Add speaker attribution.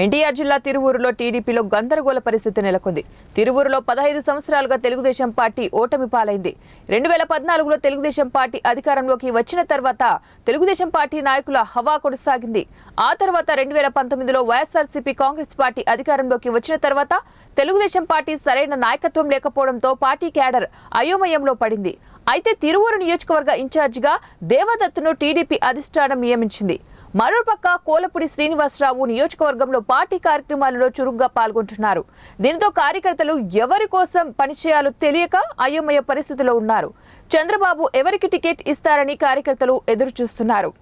Speaker 1: ఎన్టీఆర్ జిల్లా తిరువూరులో టీడీపీలో గందరగోళ పరిస్థితి నెలకొంది. తిరువూరులో పదహైదు సంవత్సరాలుగా తెలుగుదేశం పార్టీ ఓటమి పాలైంది. రెండు వేల పద్నాలుగులో తెలుగుదేశం పార్టీ అధికారంలోకి వచ్చిన తర్వాత తెలుగుదేశం పార్టీ నాయకుల హవా కొనసాగింది. ఆ తర్వాత రెండు వేల పంతొమ్మిదిలో వైఎస్ఆర్సీపీ కాంగ్రెస్ పార్టీ అధికారంలోకి వచ్చిన తర్వాత తెలుగుదేశం పార్టీ సరైన నాయకత్వం లేకపోవడంతో పార్టీ క్యాడర్ అయోమయంలో పడింది. అయితే తిరువూరు నియోజకవర్గ ఇన్ఛార్జిగా దేవదత్తును టీడీపీ అధిష్టానం నియమించింది. మరోపక్క కోలపూడి శ్రీనివాసరావు నియోజకవర్గంలో పార్టీ కార్యక్రమాలలో చురుగ్గా పాల్గొంటున్నారు. దీంతో కార్యకర్తలు ఎవరి కోసం పనిచేయాలో తెలియక అయోమయ పరిస్థితిలో ఉన్నారు. చంద్రబాబు ఎవరికి టికెట్ ఇస్తారని కార్యకర్తలు ఎదురుచూస్తున్నారు.